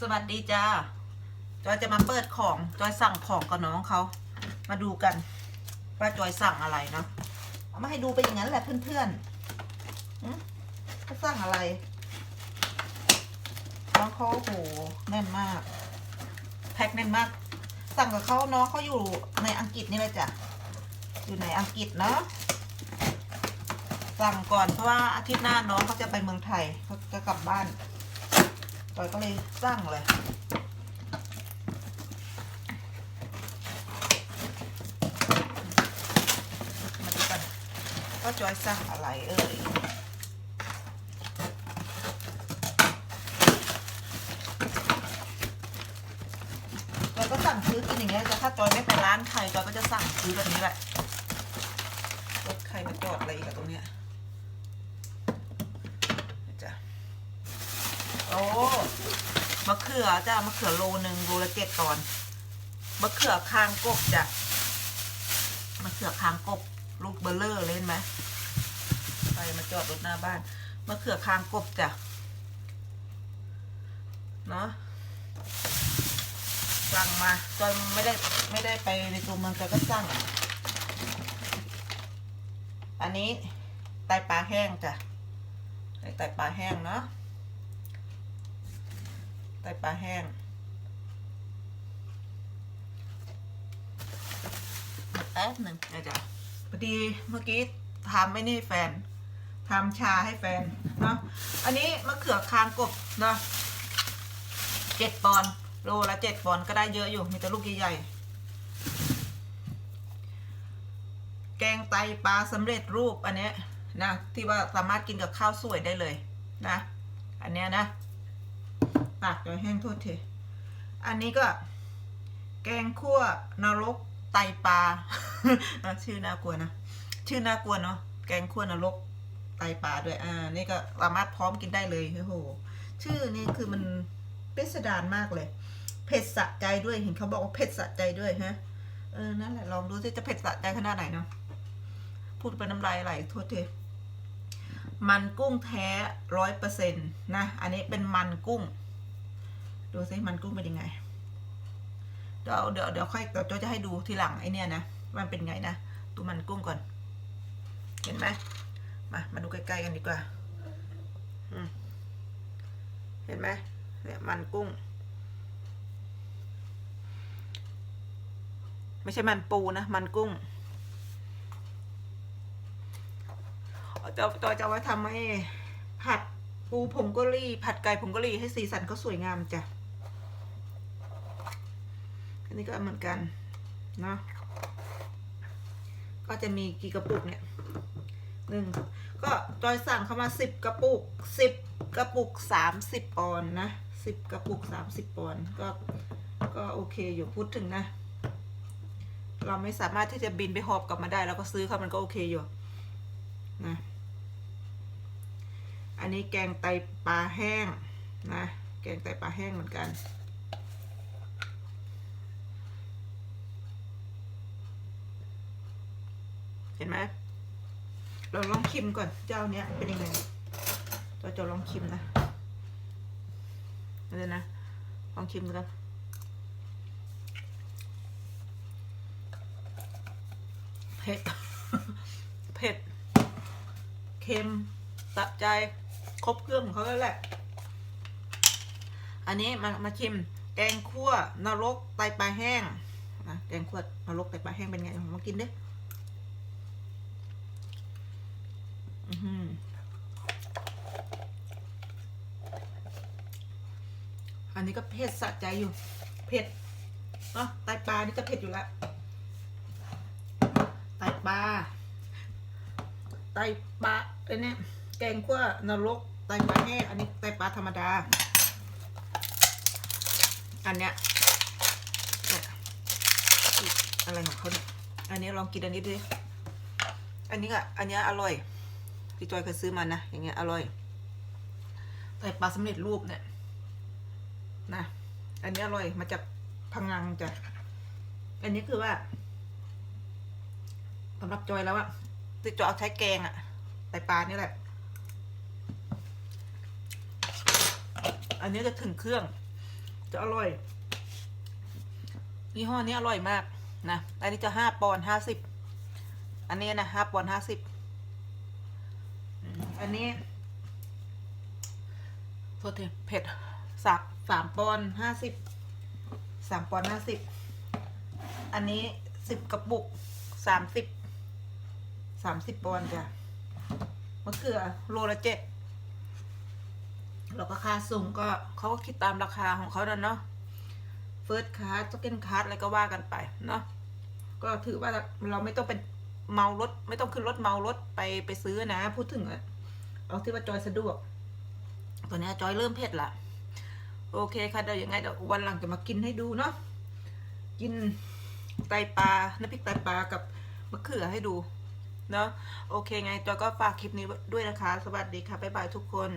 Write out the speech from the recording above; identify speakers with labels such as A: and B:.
A: สวัสดีจ้าจอยจะมาเปิดของจอยสั่งของกับน้องเขามาดูกันว่าจอยสั่งอะไรเนาะเอามาให้ดูไปอย่างนั้นแหละเพื่อนๆหึเขาสั่งอะไรน้องเขาโหแน่นมาก แพ็คแน่นมาก สั่งกับเขาน้องเขาอยู่ในอังกฤษนี่เลยจ้ะอยู่ในอังกฤษเนาะสั่งก่อนเพราะว่าอาทิตย์หน้าน้องเขาจะไปเมืองไทยเขาจะกลับบ้าน จอยก็เลยสั่งเลย มาดูกันว่าจอยสั่งอะไรเอ่ยจอยก็สั่งซื้อกินอย่างเงี้ยแต่ถ้าจอยไม่ไปร้านใครจอยก็จะสั่งซื้อแบบนี้แหละรถใครมาจอดอะไรอีกอะตรงเนี้ยนี่จ้ะโอ้ มะเขือจ้ะมะเขือโลหนึ่งโลละเจ็ดตอนมะเขือคางกบจ้ะมะเขือคางกบลูกเบลเลอร์เล่นไหมใครมาจอดรถหน้าบ้านมะเขือคางกบจ้ะเนาะสั่งมาจอยไม่ได้ไม่ได้ไปในตัวเมืองจอยก็สั่งอันนี้ไตปลาแห้งจ้ะไอไตปลาแห้งเนาะ ตปลาแห้ง แป๊บหนึ่งเดี๋ยวจ้ะพอดีเมื่อกี้ทำไม่นี่แฟนทำชาให้แฟนเนาะอันนี้มะเขือคางกบเนาะเจ็ดปอนด์โลละเจ็ดปอนด์ก็ได้เยอะอยู่ มีแต่ลูกใหญ่ๆ แกงไตปลาสำเร็จรูปอันเนี้ยนะ ที่ว่าสามารถกินกับข้าวสวยได้เลยนะ อันเนี้ยนะ ปากจอยแห้งโทษทีอันนี้ก็ แกงคั่วนรกไตปลาชื่อน่ากลัวนะ ชื่อน่ากลัวเนาะ แกงคั่วนรกไตปลาด้วย อ่า นี่ก็สามารถพร้อมกินได้เลยโอ้โห ชื่อนี่คือมันพิสดารมากเลย เผ็ดสะใจด้วย เห็นเขาบอกว่าเผ็ดสะใจด้วยฮะ เออ นั่นแหละ ลองดูสิจะเผ็ดสะใจขนาดไหนเนาะ พูดไปน้ำลายไหลโทษทีมันกุ้งแท้ร้อยเปอร์เซ็นต์นะ อันนี้เป็นมันกุ้ง ดูสิมันกุ้งเป็นยังไง เดี๋ยวเดี๋ยวเดี๋ยวค่อยเดี๋ยวจะให้ดูทีหลังไอเนี่ยนะมันเป็นไงนะตัวมันกุ้งก่อน เห็นไหมมามาดูใกล้ๆกันดีกว่าเห็นไหมเนี่ยมันกุ้ง ไม่ใช่มันปูนะ มันกุ้งจะจะจะเอาไว้ทำให้ผัดปูผงกะหรี่ผัดไก่ผงกะหรี่ให้สีสันเขาสวยงามจ้ะ นนี้ก็เหมือนกันเนาะก็จะมีกี่กระปุกเนี่ยหนึ่งก็จอยสั่งเข้ามาสิบกระปุกสิบกระปุกสามสิบปอนด์นะสิบกระปุกสามสิบปอนด์ก็ก็โอเคอยู่พูดถึงนะ เราไม่สามารถที่จะบินไปหอบกลับมาได้ แล้วก็ซื้อเขามันก็โอเคอยู่นะอันนี้แกงไตปลาแห้งนะแกงไตปลาแห้งเหมือนกัน เห็นไหมเราลองชิมก่อนเจ้าเนี้ยเป็นยังไงเราจะลองชิมนะเดี๋ยวนะลองชิมดูกันเผ็ดเผ็ดเค็มตับใจครบเครื่องของเขาแล้วแหละ อันนี้มามาชิมแกงคั่วนรกไตปลาแห้งนะแกงคั่วนรกไตปลาแห้งเป็นไงลองมากินดิ อื้อหืออั นี้ก็เผ็ดสะใจอยู่ เผ็ดเนาะไตปลานี่ก็เผ็ดอยู่แล้วไตปลาไตปลาไอ้เนี่ยแกงขั้วนรกไตปลาแห้งอันนี้ไตปลาธรรมดา อันเนี้ยเนี่ยอะไรของเขาเนี่ยอันนี้ลองกินอันนี้ดิอันนี้อะอันเนี้ยอร่อยพี่จอยเคยซื้อมานะอย่างเงี้ยอร่อยไตปลาสำเร็จรูปเนี่ย นะ อันนี้อร่อยมาจากพังงังจ้ะ อันนี้คือว่าสำหรับจอยแล้วอะที่จอยเอาใช้แกงอะไต่ปลานี่แหละ อันนี้จะถึงเครื่อง จะอร่อยยี่ห้อนี้อร่อยมากนะ อันนี้จะห้าปอนห้าสิบ อันนี้นะห้าปอนห้าสิบ อันนี้โทษทีเผ็ด สักสามปอนห้าสิบสามปอนห้าสิบอันนี้สิบกระปุกสามสิบสามสิบปอนจ้ะมะเขือโลละเจ็ดแล้วก็ค่าส่งก็เขาก็คิดตามราคาของเขานั่นเนาะเฟิร์สคาร์ดจ็อกเกนคาร์ดอะไรก็ว่ากันไปเนาะก็ถือว่าเราไม่ต้องเป็นเมารถ ไม่ต้องขึ้นรถเมารถไปไปซื้อนะ พูดถึงอะเอาที่ว่าจอยสะดวกตอนนี้จอยเริ่มเผ็ดละ โอเคค่ะเดี๋ยวยังไงเดี๋ยววันหลังจะมากินให้ดูเนาะกินไตปลาน้ำพริกไตปลากับมะเขือให้ดูเนาะโอเคไงจอยก็ฝากคลิปนี้ด้วยนะคะ สวัสดีค่ะบ๊ายบายทุกคน